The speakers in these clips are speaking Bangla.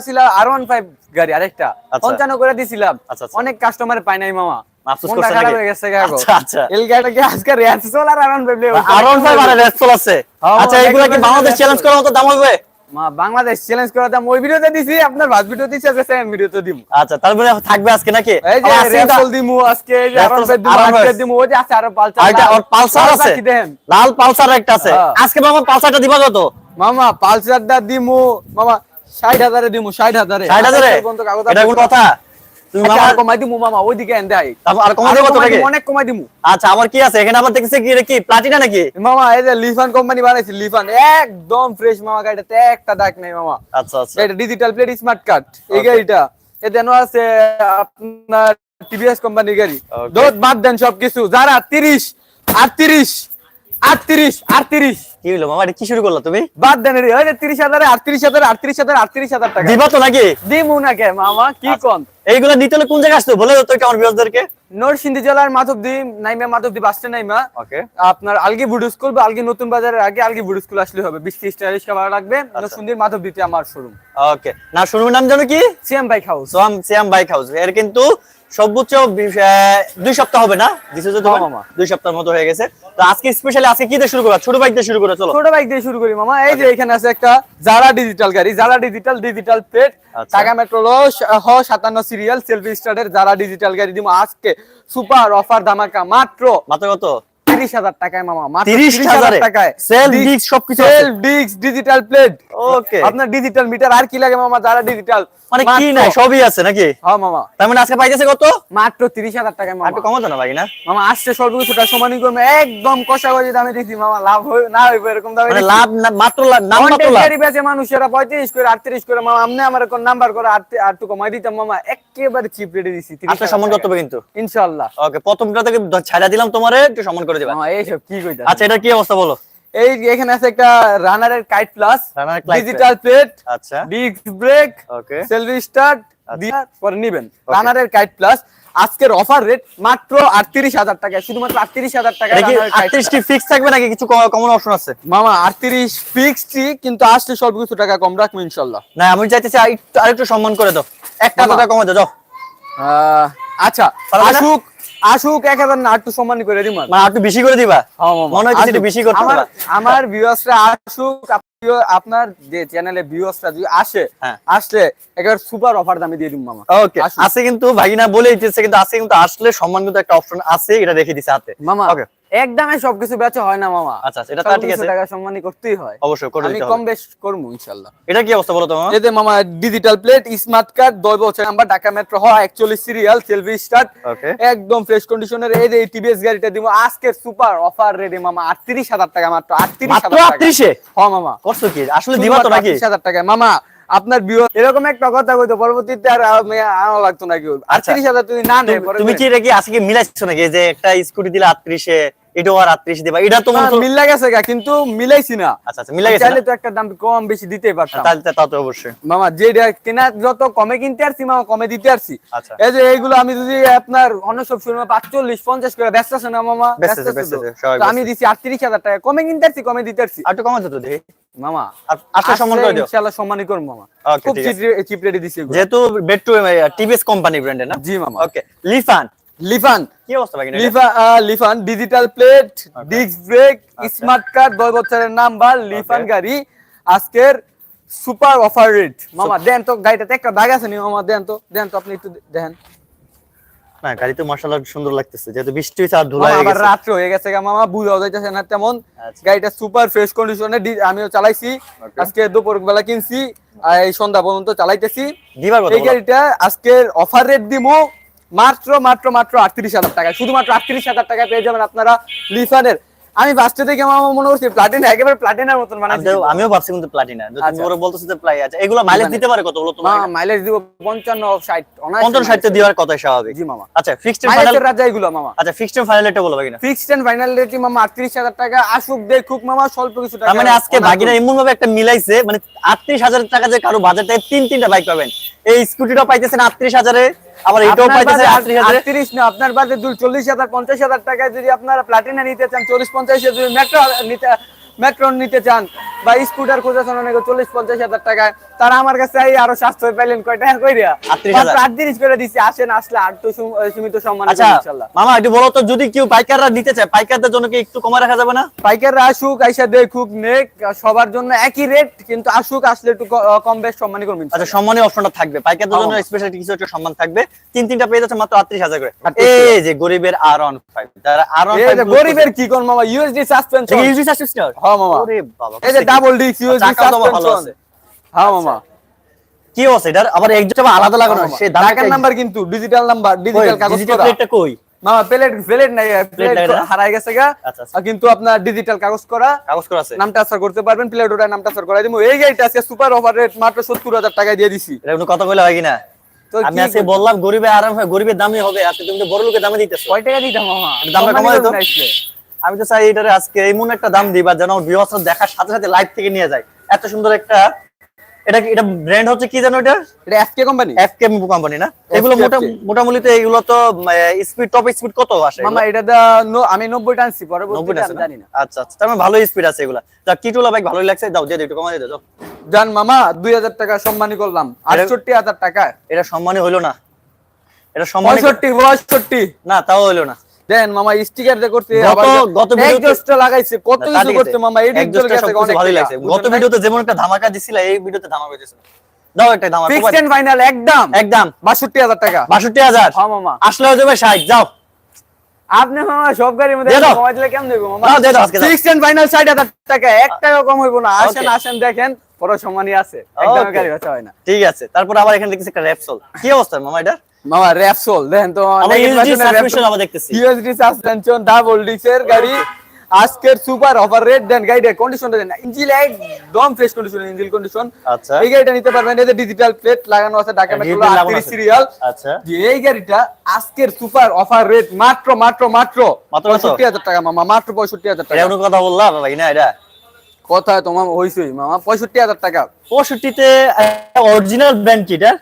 ছিল আর ওয়ান ফাইভ গাড়ি আরেকটা। আচ্ছা। পঞ্চান্ন করে দিছিলাম। আচ্ছা, আচ্ছা। অনেক কাস্টমার পাই নাই মামা? হয়ে বাংলাদেশ চ্যালেঞ্জ দাম ওই ভিডিওতে দিছি আপনার ভাত ভিডিও দিছি আজকে সেকেন্ড ভিডিওতে দিব আচ্ছা তারপরে থাকবে আজকে নাকি? এই যে আজকে এটা- রেসল দিমু আজকে এই যে আর ওয়ান Racel, ফাইভ দিমু R15 আজকে দিমু ওই যে আছে আরও পালসার আর এটা পালসার আছে? লাল পালসার একটা আছে। হ্যাঁ। আজকে মামা পালসারটা দিবা কত? মামা পালসারটা দিমু মামা ষাট হাজারে দিমু ষাট হাজারে। ষাট হাজারে? আঠাশ পর্যন্ত কাগজ এটা কোন কথা? তুমি আচ্ছা, মামা কমাই দিমু মামা ওইদিকে এনে দেয় তারপর আর কমাই দেবো অনেক দিমু। আচ্ছা আমার কি আছে? এখানে আবার দেখতেছি কি প্লাটিনা নাকি? মামা এই যে লিফান কোম্পানি বানাইছে লিফান। একদম ফ্রেশ মামা গাড়িটাতে একটা দাগ নেই মামা। আচ্ছা আচ্ছা। এটা ডিজিটাল প্লেট স্মার্ট কার্ড এই. গাড়িটা। এদেনও আছে আপনার টিভিএস কোম্পানির গাড়ি। বাদ দেন সবকিছু। যারা তিরিশ আটত্রিশ আটত্রিশ আটত্রিশ। কি হলো মামা এটা কি শুরু করল তুমি? বাদ দেন রে ওই যে তিরিশ হাজারে আটত্রিশ হাজার আটত্রিশ হাজার আটত্রিশ হাজার টাকা। দিবা তো নাকি? দিমু না মামা কি আচ্ছা। কোন? এইগুলো দিতে হলে কোন জায়গায় আসতো বলে তো একটু আমার বিয়ারদেরকে নরসিংদী জেলার মাধবদী নাইমা মাধবদী বাস নাইমা। ওকে। আপনার আলগি বুড স্কুল বা আলগি নতুন বাজারের আগে আলগি বুড স্কুল আসলে হবে। বিশ ত্রিশ টাকা রিক্সা ভাড়া লাগবে। আচ্ছা। নরসিংদীর মাধবদীতে আমার শোরুম ওকে। না শুরুর নাম জানো কি? CM bike house. Swamp Siam bike house. এর কিন্তু সর্বোচ্চ দুই সপ্তাহ হবে না? হ্যাঁ, মামা। দুই সপ্তাহের মতো হয়ে গেছে। তো আজকে স্পেশালি আজকে কি দিয়ে শুরু করা ছোট বাইক দিয়ে শুরু করে চলো। ছোট বাইক দিয়ে শুরু করি মামা। এই যে এখানে আছে একটা জারা ডিজিটাল গাড়ি। জারা ডিজিটাল ডিজিটাল প্লেট আচ্ছা। টাকা মেট্রো হ সাতান্ন সিরিয়াল সেলফি স্টার্টের যারা ডিজিটাল গাড়ি দিব আজকে। সুপার অফার দামাকা মাত্র মাত্র কত? তিরিশ হাজার টাকায় মামা তিরিশ হাজারে টাকায়। সেলফ ডিস্ক সবকিছু আছে। ডিস্ক ডিজিটাল প্লেট ওকে আপনার ডিজিটাল মিটার আর কি লাগে মামা যারা ডিজিটাল মানে কি নাই সবই আছে নাকি? হ্যাঁ মামা। তার মানে আজকে পাইতেছে কত? মাত্র তিরিশ হাজার টাকায় মামা। একটু কমাতো না ভাই না? মামা আসছে সর্বোচ্চটা সমানই করবে। একদম কষাকষি দামে দিচ্ছি মামা লাভ হই না হইবে এরকম দামে মানে লাভ না মাত্র লাভ নাম মাত্র লাভ। বেচে মানুষেরা পঁয়ত্রিশ করে আটত্রিশ করে মামা আপনি আমার কোন নাম্বার করে আট- আটটু কমাই দিতাম মামা একেবারে চিপ রেটে দিছি আজকে সম্মান করতে হবে কিন্তু। ইনশাল্লাহ ওকে প্রথমটা থেকে ছাড়া দিলাম তোমারে একটু সম্মান করে দিবা। মামা এইসব কি কইতা আচ্ছা এটা কি অবস্থা বলো? এই এখানে আছে একটা রানারের কাইট প্লাস Runner এর Kite ডিজিটাল প্লেট আচ্ছা। Disc brake okay selfie start দিয়ে পরে নিবেন। রানারের কাইট প্লাস আজকের অফার রেট মাত্র আটত্রিশ হাজার টাকা শুধুমাত্র আটত্রিশ হাজার টাকা এটা কি 38 কি ফিক্স থাকবে নাকি কিছু কমন অপশন আছে? মামা আটত্রিশ ফিক্সড কিন্তু আসলে সব কিছু টাকা কম রাখব ইনশাল্লাহ না আমি চাইতেছি আরেকটু সম্মান করে দাও। একটা মামা। কথা কমে দাও যাও আচ্ছা না? আসুক আসুক এক হাজার না একটু সম্মান করে দিম মানে একটু বেশি করে দিবা হ্যাঁ, মনে হচ্ছে একটু। বেশি করতে আমার। আমার ভিউয়ার্সরা আসুক আপনার যে চ্যানেলে ভিউয়ার্সরা যদি আসে হ্যাঁ। আসলে একেবারে সুপার অফার দামে দিয়ে দিম মামা ওকে আছে কিন্তু ভাগিনা বলে দিতেছে কিন্তু আছে কিন্তু আসলে সম্মান কিন্তু একটা অপশন আছে এটা রেখে দিছে হাতে মামা ওকে এক দামে সবকিছু বেচা হয় না মামা। আচ্ছা আচ্ছা, এটা তো ঠিক আছে। টাকা সম্মানই করতেই হয়। অবশ্যই করে আমি কম বেশ করব ইনশাল্লাহ। এটা কি অবস্থা বলো তোমার এতে মামা ডিজিটাল প্লেট স্মার্ট কার্ড দশ বছর নাম্বার ঢাকা মেট্রো হয় একচল্লিশ সিরিয়াল সেলফি স্টার্ট ওকে একদম ফ্রেশ কন্ডিশনের এই যে টিভিএস গাড়িটা দিব আজকের সুপার অফার রেডি মামা আটত্রিশ হাজার টাকা মাত্র আটত্রিশ মাত্র হাজার টাকা। 38 এ হ্যাঁ মামা। কষ্ট কি? আসলে দিবা তো নাকি? হাজার টাকা মামা আপনার বিয়ে এরকম একটা কথা কইতো পরবর্তীতে আর আমি আনা লাগতো নাকি? কেউ আটত্রিশ হাজার তুমি না নেই তুমি- কি এটা কি আজকে মিলাইছো নাকি? এই যে একটা স্কুটি দিলে 38 এ এটাও আর 38 দিবা। এটা তো গেছে গা কিন্তু মিলাইছি না। আচ্ছা আচ্ছা গেছে তো একটা দাম কম বেশি পারতাম। তাহলে তা তো অবশ্যই। মামা যেটা কেনা যত কমে কিনতে আসছি মামা কমে দিতে আচ্ছা। এই যে এইগুলো আমি যদি আপনার অন্য সব শুনব পাঁচচল্লিশ পঞ্চাশ করে ব্যস্ত আছে না মামা? ব্যস্ত আছে, আছে তো। আমি। দিছি টাকা। কমে কিনতে কমে দিতে আর একটু কমাতে তো দেখি। মামা আর সম্মান করে দিও। ইনশাআল্লাহ সম্মানই করব মামা। খুব চিপ রেটে দিছি। যেহেতু বেট্রু টিভিএস কোম্পানি না? জি মামা। ওকে লিফান লিফান। কি অবস্থা এটা? Lifan digital plate disc brake smart card দশ বছরের নাম্বার লিফান গাড়ি আজকের সুপার অফার রেট মামা দেন তো গাড়িটাতে একটা দাগ আছে নি মামা দেন তো দেন তো আপনি একটু দেখেন। না গাড়ি তো মাশাআল্লাহ সুন্দর লাগতেছে যেহেতু বৃষ্টি হয়েছে আর ধুলা হয়ে গেছে। রাত্র হয়ে গেছে গা মামা বুঝাও যাইতেছে না তেমন। আচ্ছা। গাড়িটা সুপার ফ্রেশ কন্ডিশনে আমিও চালাইছি। আজকে দুপুর বেলা কিনছি আর এই সন্ধ্যা পর্যন্ত চালাইতেছি। এই গাড়িটা আজকের অফার রেট দিমু। মাত্র মাত্র মাত্র আটত্রিশ হাজার টাকা শুধুমাত্র আটত্রিশ হাজার টাকা পেয়ে যাবেন আপনারা লিফানের। আমি ফার্স্টে থেকে আমার মনে করছি প্লাটিনা একেবারে প্লাটিনার মতন তো- আমিও ভাবছি কিন্তু প্লাটিনা তুমি আচ্ছা। ওরা বলতেছো যে প্লাই আছে এগুলো মাইলেজ মানে- দিতে পারে কত বলো তোমার মাইলেজ দিব পঞ্চান্ন ষাট পঞ্চাশ ষাট দেওয়ার কথাই স্বাভাবিক। জি মামা। আচ্ছা ফিক্সড ফাইনাল মাইলেজের রাজা এগুলো মামা। আচ্ছা ফিক্সড ফাইনাল এটা বলো ভাগিনা। ফিক্সড এন্ড ফাইনাল রেট মামা আটত্রিশ হাজার টাকা আসুক দেখুক মামা স্বল্প কিছু টাকা মানে আজকে ভাগিনা এমন ভাবে একটা মিলাইছে মানে আটত্রিশ হাজার টাকা যে কারও বাজেটে তিন তিনটা বাইক পাবেন। এই স্কুটিটা পাইতেছেন আটত্রিশ হাজারে আবার এটাও পাইতেছেন আটত্রিশ হাজারে? আটত্রিশ না আপনার বাদে চল্লিশ হাজার পঞ্চাশ হাজার টাকায় যদি আপনারা প্লাটিনা নিতে চান চল্লিশ পঞ্চাশ যদি মেট্রো নিতে মেট্রন নিতে চান বা স্কুটার খুঁজেছেন অনেকে চল্লিশ পঞ্চাশ হাজার টাকায় তারা আমার কাছে এই আরও সাশ্রয় পাইলেন কয় টাকা কইরা? 38,000 আটত্রিশ করে দিচ্ছি আসেন আসলে আর তো সীমিত সম্মান আচ্ছা ইনশাল্লাহ মামা একটু বলো তো যদি কেউ পাইকাররা নিতে চায় পাইকারদের জন্য কি একটু কমে রাখা যাবে না? পাইকাররা আসুক আইসা দেখুক নেক সবার জন্য একই রেট কিন্তু আসুক আসলে একটু কম বেশ সম্মানই করবেন আচ্ছা সম্মানের অপশনটা থাকবে। পাইকারদের জন্য হ্যাঁ। স্পেশাল কিছু একটা সম্মান থাকবে। তিন তিনটা পেয়ে যাচ্ছে মাত্র আটত্রিশ হাজার করে। এই যে গরিবের আর অন ফাইভ যারা আর অন গরিবের কি কোন মামা? ইউএসডি সাসপেনশন ইউজি সাসপেন্সার হ্যাঁ মামা। ওরে বাবা এই যে ডাবল ডিস্ক ইউএসডি ভালো আছে। হ্যাঁ মামা। কি আছে এটার আবার একজন আলাদা লাগানো সে ঢাকার নাম্বার কিন্তু ডিজিটাল নাম্বার ডিজিটাল কাগজ করা। প্লেটটা কই? মামা প্লেট প্লেট নাই প্লেট হারাই গেছে গা। আর কিন্তু আপনার ডিজিটাল কাগজ করা। কাগজ করা আছে। নাম ট্রান্সফার করতে পারবেন প্লেট ওটা নাম ট্রান্সফার করাই দিমু এই গাড়িটা আজকে সুপার অফার রেট মাত্র 70000 টাকায় দিয়ে দিছি। এটা কোনো কথা কইলে হয় কিনা? তো আমি আজকে বললাম গরিবের আরাম হয় গরিবের দামই হবে। আজকে তুমি তো বড় লোকের দামে দিতেছো। কয় টাকা দিতাম মামা? দামটা কমাই। আমি তো চাই এটারে আজকে এমন একটা দাম দিবা যেন ভিউয়ার্স দেখার সাথে সাথে লাইভ থেকে নিয়ে যায়। এত সুন্দর একটা এটা কি- এটা ব্র্যান্ড হচ্ছে কি জানো এটা এটা এফকে কোম্পানি এফকে কোম্পানি না? এগুলো মোটামুটি এগুলো তো স্পিড টপ স্পিড কত আসে মামা এটা আমি 90 টা আনছি 90 পরবর্তীতে জানি না। আচ্ছা আচ্ছা। তার মানে ভালো স্পিড আছে এগুলা। তা কিটুলা বাইক ভালোই লাগছে। দাও দিয়ে দাও, একটু কমাই দাও জান মামা 2000 টাকা সম্মানী করলাম। 68000 টাকা এটা সম্মানই হইল না। এটা সম্মান 65 62 না তাও হইল না। দেন মামা স্টিকার দিয়ে করতে গত- ভিডিওতে- লাগাইছে কত কিছু করতে মামা গেছে অনেক টাকা। লাগছে। গত ভিডিওতে যেমন একটা ধামাকা দিছিল এই ভিডিওতে ধামাকা দিছিল দাও একটা ধামাকা ফিক্সড এন্ড ফাইনাল একদম। একদম। 62000 টাকা। হ্যাঁ মামা। আসলে হয়ে যাবে ষাট যাও। আপনি মামা সব গাড়ির মধ্যে কমাই দিলে কেমন দেবো মামা? দাও, দিয়ে দাও আজকে ফিক্সড এন্ড ফাইনাল 60000 টাকা। এক টাকা কম হইবো না। আসেন দেখেন বড় সম্মানই আছে একদম গাড়ি বেচা হয় না। ঠিক আছে। তারপর আবার এখানে দেখতেছি একটা র্যাপসল কি অবস্থা মামা এটা মামা র্যাপসোল দেখেন তো আবার দেখতেছি। ইউএসডি সাসপেনশন ডাবল ডিক্সের গাড়ি। আজকের সুপার অফার রেট দেন গাড়ির কন্ডিশনটা দেন। ইঞ্জিন একদম ফ্রেশ কন্ডিশন ইঞ্জিন কন্ডিশন আচ্ছা। এই গাড়িটা নিতে পারবেন যে ডিজিটাল প্লেট লাগানো আছে ঢাকা মেট্রো Digital 38 সিরিয়াল আচ্ছা। এই গাড়িটা আজকের সুপার অফার রেট মাত্র মাত্র মাত্র মাত্র কত? 65000 টাকা মামা মাত্র 65000 এটা টাকা। কোনো কথা বললাম ভাই না এটা? কথা তোমার হইছই মামা 65000 টাকা। পঁয়ষট্টিতে অরিজিনাল ব্র্যান্ড কি এটা?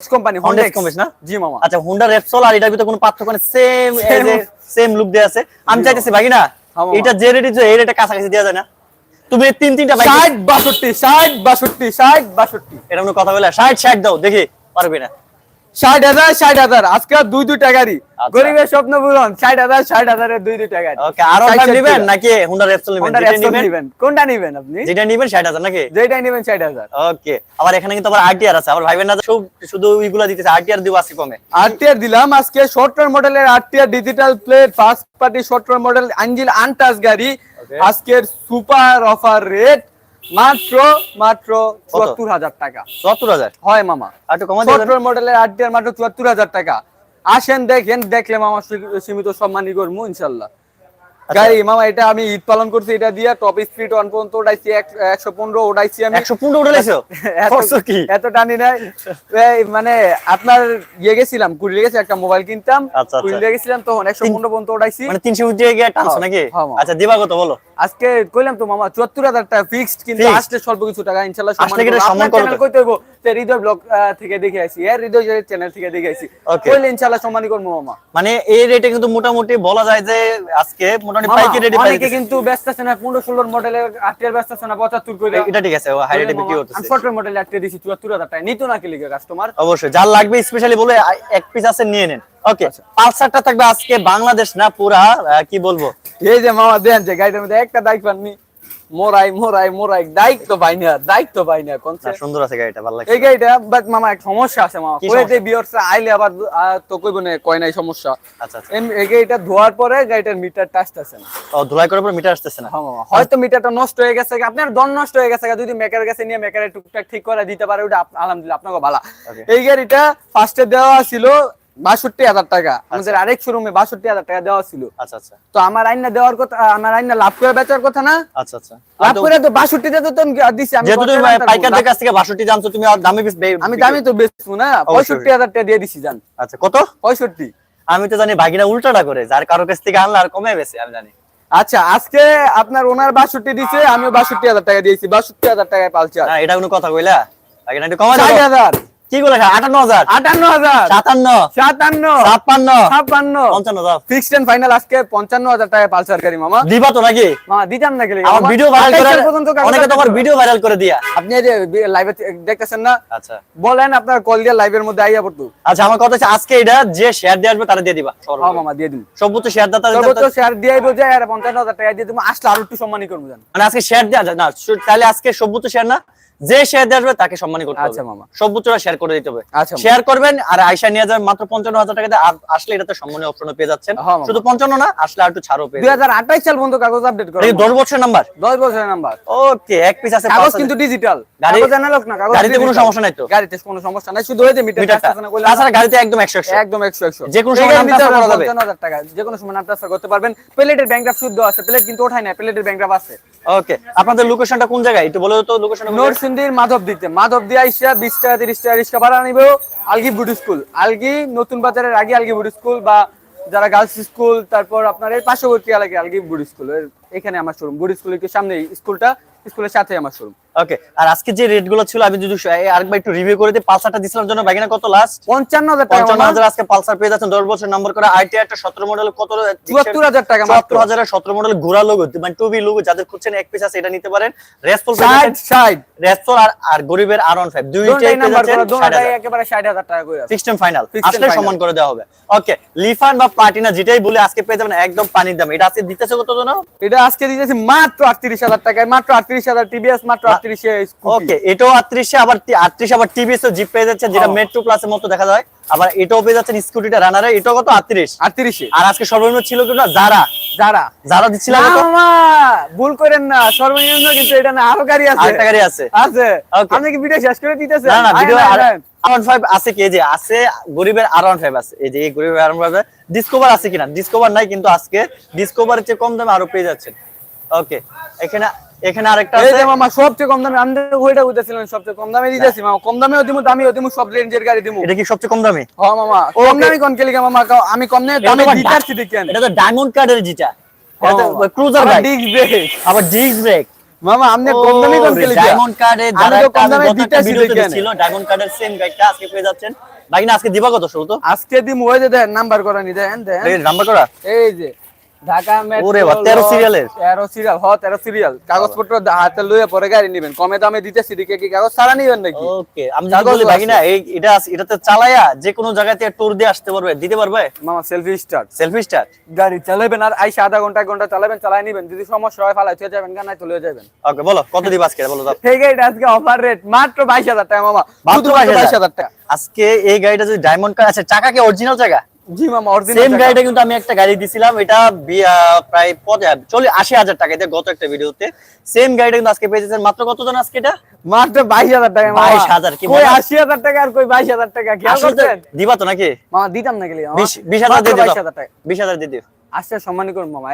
কোম্পানি হন্ডা না? জি মামা আচ্ছা হুন্ডা রেপসল আর এটার ভিতরে কোনো পার্থক্য নেই? সেম সেম লুক দেয়া আছে। আমি চাইতেছি ভাই না হ্যাঁ, এটা যে রেটে যে এই রেটে কাছাকাছি দেওয়া যায় না। তুমি তিন তিনটা বাইক 60 62 60 62 60 62 এটা কথা বলে ষাট ষাট দাও দেখি পারবে না। ষাট হাজার ষাট হাজার। আজকে দুই দুই টাকারই আচ্ছা। গরিবের স্বপ্ন পূরণ। ষাট হাজার ষাট হাজারের দুই দুই টাকারই ওকে আরও নেবেন নাকি হুন্ডা রেপসল নেবেন? কোনটা যেটা নেবেন? নিবেন। কোনটা নিবেন আপনি? যেটা নেবেন ষাট হাজার নাকি? যেটাই নিবেন ষাট হাজার। ওকে আবার এখানে কিন্তু আবার আরটিআর আছে। আবার ভাইবেন না সব- শুধু ওইগুলা দিতেছে। আরটিআর দিব আজকে কমে। আরটিআর দিলাম। আজকে শর্ট টার্ম মডেলের RTR digital plate first party short model আঞ্জিল untouch গাড়ি। আজকের সুপার অফার রেট মাত্র মাত্র চুয়াত্তর হাজার টাকা। চুয়াত্তর হাজার? হয় মামা। একটু কমা চুয়াত্তর মডেলের আরটিআর মাত্র চুয়াত্তর হাজার টাকা। আসেন দেখেন দেখলে মামা সীমিত সম্মানী করব ইনশাল্লাহ। গাড়ি মামা এটা আমি ঈদ পালন করছি এটা দিয়ে টপ স্পিড ওয়ান পর্যন্ত একশো পনেরো উঠাইছি আমি। একশো পনেরো কি? এত টানি নাই। মানে আপনার ইয়ে গেছিলাম কুড়ি গেছে একটা মোবাইল কিনতাম আচ্ছা, আচ্ছা। কুড়ি গেছিলাম তখন একশো পনেরো পর্যন্ত উঠাইছি। মানে তিনশো উঠে গিয়ে টানছো নাকি? হ্যাঁ, আচ্ছা দিবা কত বলো? আজকে কইলাম তো মামা চুয়াত্তর হাজার টাকা ফিক্সড কিন্তু? আসলে স্বল্প কিছু টাকা ইনশাল্লাহ সম্মান করবে? চ্যানেল হইব তে হৃদয় ব্লগ থেকে দেখে আইছি এর হৃদয় চ্যানেল থেকে দেখে আইছি কইলে ইনশাল্লাহ সম্মানই করব মামা। মানে এই রেটে কিন্তু মোটামুটি বলা যায় যে আজকে মোটামুটি পাইকারি রেটে অনেকে কিন্তু ব্যস্ত আছে না পনেরো ষোলোর মডেলের আটিয়ার ব্যস্ত আছে না পঁচাত্তর করে এটা ঠিক আছে হাই রেটে বিক্রি করতেছে। আনফর্টের মডেল আটিয়া দিছি চুয়াত্তর হাজার টাকা। নিত না কি লিখে কাস্টমার অবশ্যই যার লাগবে স্পেশালি বলে এক পিস আছে নিয়ে নেন। ওকে আচ্ছা। পালসারটা থাকবে আজকে বাংলাদেশ না পুরা কি বলব? এই যে মামা দেন যে গাড়িটার মধ্যে একটা পাননি মোরাই মোরাই মোরাই দায়িত্ব পাই না দায়িত্ব পাই না কোন সুন্দর আছে গাড়িটা ভালো লাগছে। এই গাড়িটা বাট মামা এক সমস্যা আছে মামা। সমস্যা? আইলে আবার তো কইব না কয় নাই সমস্যা। আচ্ছা আচ্ছা। এই গাড়িটা ধোয়ার পরে গাড়িটার মিটার টাচতেছে না। ও ধুলাই করার পর মিটার আসতেছে না? হ্যাঁ মামা হয়তো মিটারটা নষ্ট হয়ে গেছে আপনার দন নষ্ট হয়ে গেছে যদি মেকারের কাছে নিয়ে মেকারের টুকটাক ঠিক করে দিতে পারে ওটা আলহামদুলিল্লাহ আপনাকে ভালো. এই গাড়িটা ফার্স্টে দেওয়া ছিল বাষট্টি হাজার টাকা। আমাদের আরেক শোরুমে বাষট্টি হাজার টাকা দেওয়া ছিল। আচ্ছা আচ্ছা। তো আমার আইনা দেওয়ার কথা আমার আইনা লাভ করে বেচার কথা না? আচ্ছা আচ্ছা। লাভ করে তো বাষট্টিতে তো তুমি দিছি আমি যেহেতু তুমি পাইকারদের কাছ থেকে বাষট্টি জানছো তুমি আর দামে আমি দামি তো বেচবো না পঁয়ষট্টি হাজার টাকা দিয়ে দিছি জান। আচ্ছা কত? পঁয়ষট্টি। আমি তো জানি ভাগিনা উল্টাটা করে যার কারও কাছ থেকে আনলে আর কমে বেশি আমি জানি। আচ্ছা আজকে আপনার ওনার বাষট্টি দিছে আমিও বাষট্টি হাজার টাকা দিয়েছি বাষট্টি হাজার টাকায় পালছি এটা কোনো কথা কইলা? ভাগিনা একটু কমা হাজার। কি করে আটান্ন হাজার। আটান্ন হাজার। সাতান্ন। সাতান্ন। ছাপ্পান্ন। ছাপ্পান্ন। পঞ্চান্ন দাও ফিক্সড এন্ড ফাইনাল আজকে পঞ্চান্ন হাজার টাকা পালসার গাড়ি মামা। দিবা তো নাকি? মামা দিতাম না গেলে আমার ভিডিও ভাইরাল করে অনেকে তোমার ভিডিও ভাইরাল করে দিয়া। আপনি এই যে লাইভে দেখতেছেন না? আচ্ছা। বলেন আপনার কল দিয়ে লাইভের মধ্যে আইয়া পড়তো। আচ্ছা আমার কথা হচ্ছে আজকে এটা যে শেয়ার দিয়ে আসবে তারা দিয়ে দিবা। হ্যাঁ মামা দিয়ে দিন সর্বোচ্চ শেয়ার দাতা সর্বোচ্চ শেয়ার দিয়ে দিব যে আর পঞ্চান্ন হাজার টাকা দিয়ে দিব। আসলে আরও একটু সম্মানই করব জান। মানে আজকে শেয়ার দেওয়া যায় না তাহলে আজকে সর্বোচ্চ শেয়ার না? যে শেয়ার দিয়ে আসবে তাকে সম্মানী করতে হবে। আচ্ছা, মামা। সর্বোচ্চটা শেয়ার করে দিতে হবে। আচ্ছা, শেয়ার করবেন আর আয়সা নিয়ে যাবেন মাত্র পঞ্চান্ন হাজার টাকা দিয়ে আর আসলে এটাতে সম্মানী অপশনও পেয়ে যাচ্ছেন। হ্যাঁ, শুধু পঞ্চান্ন না আসলে আর একটু ছাড়ও পেয়ে দুই হাজার আঠাইশ সাল পর্যন্ত কাগজ আপডেট করো দশ বছর নাম্বার দশ বছরের নাম্বার ওকে এক পিস আছে কাগজ কিন্তু ডিজিটাল গাড়ি- না কাগজ গাড়িতে কোনো সমস্যা নাই তো? গাড়িতে কোনো সমস্যা নাই শুধু যে মিটার তাছাড়া গাড়িতে একদম একশো একদম একশো একশো। যে কোনো সময় করা যাবে। টাকা। যে কোনো সময় করতে পারবেন। প্লেটের ব্যাংক শুদ্ধ আছে প্লেট কিন্তু ওঠাই না প্লেটের ব্যাংক আছে। ওকে আপনাদের লোকেশনটা কোন জায়গায়? একটু বলে তো লোকেশনটা নরসিংদীর মাধব দিতে। মাধব দিয়ে আইসা বিশ টাকা, তিরিশ টাকা রিক্সা ভাড়া নিবে আলগি বুড স্কুল আলগি নতুন বাজারের আগে আলগি বুড স্কুল বা যারা গার্লস স্কুল তারপর আপনার এর পার্শ্ববর্তী এলাকায় আলগি বুড স্কুল এখানে আমার শোরুম বুড স্কুলের সামনে স্কুলটা স্কুলের সাথে আমার শোরুম ওকে আর আজকে যে রেটগুলো ছিল আমি যদি আরেকবার একটু রিভিউ করে দিই পালসারটা দিছিলাম জন্য কত লাস্ট পঞ্চান্ন হাজার টাকা পঞ্চান্ন হাজার আজকে পালসার পেয়ে যাচ্ছেন দশ বছর নম্বর করে আইটি একটা সতেরো মডেল কত চুয়াত্তর হাজার টাকা চুয়াত্তর সতেরো মডেল ঘোরা লোগো মানে টুবি লোগো যাদের খুঁজছেন এক পিস আছে এটা নিতে পারেন। রেসপল ষাট রেসপল আর আর গরিবের আর অন ফাইভ দুইটাই একেবারে ষাট হাজার টাকা করে। সিস্টেম ফাইনাল আসলে। সমান করে দেওয়া হবে। ওকে লিফান বা প্লাটিনা যেটাই বলে আজকে পেয়ে যাবেন একদম পানির দাম। এটা আজকে দিতেছে কত জন এটা আজকে দিতেছি মাত্র আটত্রিশ হাজার টাকায় মাত্র আটত্রিশ হাজার টিভিএস মাত্র আটত্রিশে ওকে এটাও আটত্রিশে আবার আটত্রিশ আবার টিভিএস জিপ পেয়ে যাচ্ছে যেটা। মেট্রো প্লাসের মতো দেখা যায়। আবার এটাও পেয়ে যাচ্ছেন স্কুটিটা রানারে এটাও কত? আটত্রিশ। আটত্রিশে। আর আজকে সর্বনিম্ন ছিল কিনা যারা যারা যারা না, ভুল করেন না সর্বনিম্ন কিন্তু এটা না আরও গাড়ি আছে। আরেকটা গাড়ি আছে। আছে. আপনি কি ভিডিও শেষ করে দিতেছেন? না না ভিডিও আর আছে কি? যে আছে গরিবের আর ওয়ান ফাইভ আছে। এই যে গরিবের আর ডিসকভার আছে কিনা? ডিসকভার নাই কিন্তু আজকে ডিসকভার চেয়ে কম দামে আরও পেয়ে যাচ্ছেন। ওকে এখানে এখানে আরেকটা এই আছে। যে মামা সবচেয়ে কম দামে আমি ওইটা সবচেয়ে কম দামে দিতেছি মামা। কম দামেও দিমু দামিও দিমু সব রেঞ্জের গাড়ি দিমু। এটা কি সবচেয়ে কম দামে? হ মামা। কম. দামি কোন কেলিকা মামা? আমি কম দামে দামে দেখেন এটা তো ডায়মন্ড কার্ডের যেটা ক্রুজার ডিস্ক ব্রেক আবার ডিস্ক ব্রেক মামা আপনি কম দামি কোন কেলিকা? ডায়মন্ড যারা তো কম দামে দেখেন। ছিল ডায়মন্ড কার্ডের সেম বাইকটা আজকে পেয়ে যাচ্ছেন। বাইক না আজকে দিবা কত শুরু তো? আজকে দিমু ওই যে দেন নাম্বার করা নি দেন দেন। নাম্বার করা? এই যে। ঢাকা মেট্রো 13 সিরিয়ালের? 13 সিরিয়াল হ 13 সিরিয়াল কাগজপত্র হাতে লইয়া পরে গাড়ি নেবেন। কমে দামে দিতেছি দিকে কি কাগজ সারা নিবেন নাকি? ওকে আমি যদি বলি বাইক না এই এটা এটাতে চালায়া যে কোনো জায়গাতে ট্যুর দিয়ে আসতে পারবে দিতে পারবে? মামা সেলফি স্টার্ট সেলফি স্টার গাড়ি চালাবেন আর আইসা আধা ঘণ্টা ঘণ্টা চালাবেন চালাই নিবেন। যদি সমস্যা হয় ফালাই চলে যাবেন গানায় চলে যাবেন ওকে বলো কত দিবা আজকে? বলো দাও। ঠিক আছে আজকে অফার রেট মাত্র বাইশ হাজার টাকা মামা। মাত্র 22,000 টাকা। আজকে এই গাড়িটা যদি ডায়মন্ড কার আছে চাকা কি অরিজিনাল চাকা? জি মামা সেম গাড়িটা কিন্তু আমি একটা গাড়ি দিছিলাম এটা প্রায় পঁচা- চল্লিশ আশি হাজার টাকা দিয়ে গত একটা ভিডিওতে। সেম গাড়িটা কিন্তু আজকে পেয়েছেন মাত্র কত জন আজকে এটা? মাত্র বাইশ হাজার টাকা মামা। 22,000 কি কই বলেন? আশি হাজার টাকা আর কই বাইশ হাজার টাকা কি করছেন? দিবা তো নাকি? মামা দিতাম না গেলি মামা। বিশ বিশ হাজার মাত্র দিয়ে দিও 22,000 টাকা। বিশ হাজার দিয়ে দিও। আজকে সম্মানী করুন মামা।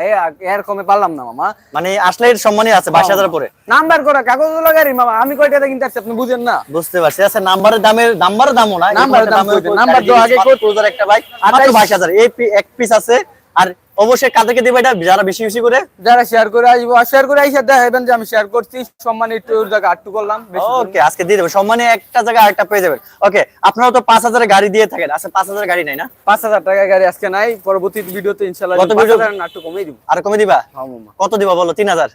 এর কমে পারলাম না মামা। মানে আসলে এর সম্মানই আছে বাইশ হাজার পরে। নাম্বার করা কাগজ গাড়ি মামা। আমি কয়টা কিনতে আসছি আপনি বুঝেন না। বুঝতে পারছি। আচ্ছা নাম্বারের দামের নাম্বারের দামও না নাম্বারের দাম নাম্বার তো আগে কই- একটা বাইক মাত্র বাইশ হাজার। এই এক পিস আছে আর অবশ্যই কাদেরকে দিবে এটা যারা বেশি বেশি করে? যারা শেয়ার করে আসব শেয়ার করে আইসা দেখবেন যে আমি শেয়ার করছি সম্মান একটু জায়গা আটটু করলাম ওকে আজকে দিয়ে দেবে সম্মানে একটা জায়গায় আরেকটা পেয়ে যাবেন। ওকে আপনারা তো পাঁচ হাজারের গাড়ি দিয়ে থাকেন। আচ্ছা পাঁচ হাজার গাড়ি নাই না? পাঁচ হাজার টাকা গাড়ি আজকে নাই। পরবর্তী ভিডিওতে ইনশাল্লাহ কত? হাজার না একটু কমিয়ে দিব। আর কমে দিবা? হ্যাঁ কত দিবা বলো? তিন হাজার?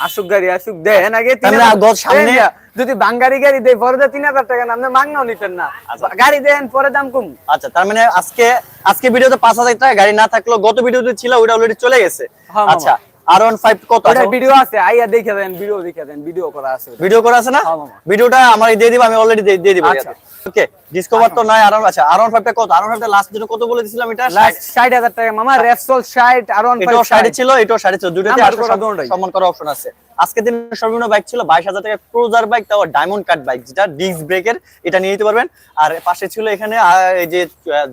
আসুক গাড়ি আসুক। দেন আগে হাজার- সামনে-। যদি বাঙ্গারি গাড়ি দেয় পরে তিন হাজার টাকা আপনি মাংনাও নিতেন না। আচ্ছা। গাড়ি দেন পরে দাম কম। আচ্ছা তার মানে আজকে আজকে ভিডিওতে পাঁচ হাজার টাকা গাড়ি না থাকল গত ভিডিওতে ছিল ওটা অলরেডি চলে গেছে। হ্যাঁ, আচ্ছা আর ওয়ান ফাইভ কত ভিডিও আছে? আইয়া দেখে দেন ভিডিও দেখে দেন ভিডিও করা আছে। ভিডিও করা আছে না? হ্যাঁ। ভিডিওটা আমার দিয়ে দিব আমি অলরেডি দিয়ে দিব আচ্ছা। ওকে ডিসকভার তো নাই আর আচ্ছা আর ওয়ান ফাইভটা কত? আর ওয়ান ফাইভটা লাস্ট দিনে কত বলে দিছিলাম এটা? লাস্ট ষাট হাজার টাকা। মামা রেপসল ষাট আর ওয়ান এটাও সাড়ে ছিল এটাও সাড়ে ছিল। দুটোতে নাম্বার আটশো করা দুটোটাই। সম্মান করার অপশন আছে। আজকে দিন সর্বনিম্ন বাইক ছিল বাইশ হাজার টাকা। ক্রুজার বাইক তাও ডায়মন্ড কাট বাইক যেটা ডিস্ক ব্রেকের এটা নিয়ে নিতে পারবেন। আর পাশে ছিল এখানে এই যে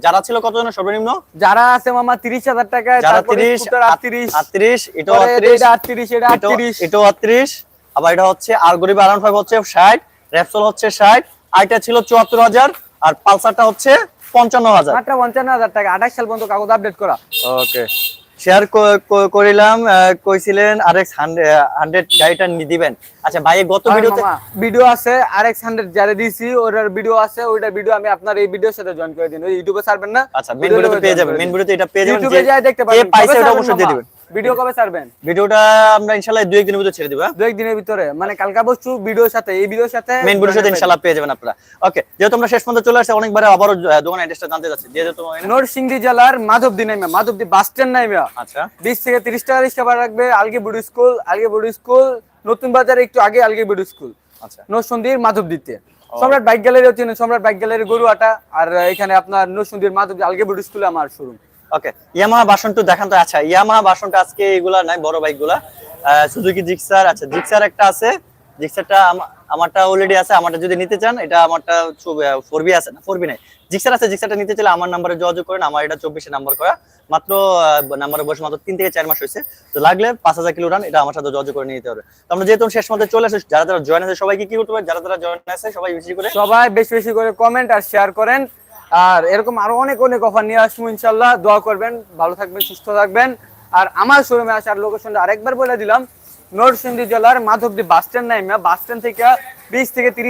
যারা ছিল কত জন সর্বনিম্ন? যারা আছে মামা তিরিশ হাজার টাকায় যারা তারপরে তিরিশ স্কুটার আটত্রিশ। আটত্রিশ এটাও পরে আটত্রিশ এটা আটত্রিশ এটা আটত্রিশ। এটাও আটত্রিশ। আবার এটা হচ্ছে আর গরিব আরাউন ফাইভ হচ্ছে ষাট র্যাপসল হচ্ছে আইটা ছিল চুয়াত্তর হাজার আর পালসারটা হচ্ছে পঞ্চান্ন হাজার। মাত্র পঞ্চান্ন হাজার টাকা। আঠাশ সাল পর্যন্ত কাগজ আপডেট করা। ওকে। শেয়ার করিলাম কইছিলেন আরএক্স হান্ড্রেড গাড়িটা দিবেন। আচ্ছা ভাই গত ভিডিওতে ভিডিও আছে আর এক্স হান্ড্রেড যারা দিছি ওটার ভিডিও আছে ওইটা ভিডিও আমি আপনার এই ভিডিওর সাথে জয়েন করে দিন। ইউটিউবে ছাড়বেন না আচ্ছা মেন ভিডিওতে পেয়ে যাবেন। মেন ভিডিওতে এটা পেয়ে যাবেন ইউটিউবে যাই দেখতে পাইছে ওটা অবশ্যই দিয়ে দিবেন। ভিডিও কবে ছাড়বেন? ভিডিওটা আমরা ইনশাআল্লাহ দুই একদিনের ভিতরে ছেড়ে দিব হ্যাঁ? দু একদিনের ভিতরে। মানে কালকা বস্তু ভিডিওর সাথে এই ভিডিওর সাথে মেন ভিডিওর সাথে ইনশাআল্লাহ পেয়ে যাবেন আপনারা। ওকে যেহেতু আমরা শেষ পর্যন্ত চলে আসছে অনেকবার আবারও আহ, দোকানের অ্যাড্রেসটা জানতে যাচ্ছি যেহেতু নরসিংদী জেলার মাধবদী নাইমা মাধবদী বাস স্ট্যান্ড নাইমা। আচ্ছা। বিশ থেকে তিরিশ টাকা রিক্সা ভাড়া রাখবে আলগি বুডি স্কুল আলগি বুডি স্কুল নতুন বাজারে একটু আগে আলগি বুডি স্কুল। আচ্ছা। নরসিংদীর মাধবদীতে। সম্রাট বাইক গ্যালারি হচ্ছে সম্রাট বাইক গ্যালারি গরুয়াটা আর এখানে আপনার নরসিংদীর মাধবদী আলগি বুডি স্কুলে আমার শোরুম ওকে দেখান তো। আচ্ছা বাসনটা আজকে এগুলা নাই, বড় বাইকগুলা সুজুকি জিক্সার আচ্ছা জিক্সার একটা আছে। জিক্সারটা আমারটা অলরেডি আছে। আমারটা যদি নিতে চান, এটা আমারটা ফোর বি আছে না? ফোর বি নাই। জিক্সার আছে। জিক্সারটা নিতে চাইলে আমার নাম্বারে যোগাযোগ করেন। আমার এটা চব্বিশে নাম্বার করা। মাত্র নাম্বারের বয়স মাত্র তিন থেকে চার মাস হয়েছে। তো লাগলে পাঁচ হাজার কিলো রান এটা আমার সাথে যোগাযোগ করে নিতে হবে। তো আমরা যেহেতু শেষ মধ্যে চলে আসে যারা যারা জয়েন আছে, সবাইকে কি করতে হবে যারা যারা জয়েন আছে, সবাই বেশি করে সবাই বেশি বেশি করে কমেন্ট আর শেয়ার করেন। আর এরকম আরও অনেক অনেক অফার নিয়ে আসব ইনশাল্লাহ দোয়া করবেন, ভালো থাকবেন, সুস্থ থাকবেন। আর আমার শোরুমে আসার লোকেশনটা আরেকবার বলে দিলাম। নরসিংদী জেলার মাধবদী বাস স্ট্যান্ড নাইমা। বাস স্ট্যান্ড থেকে বিশ থেকে তিরিশ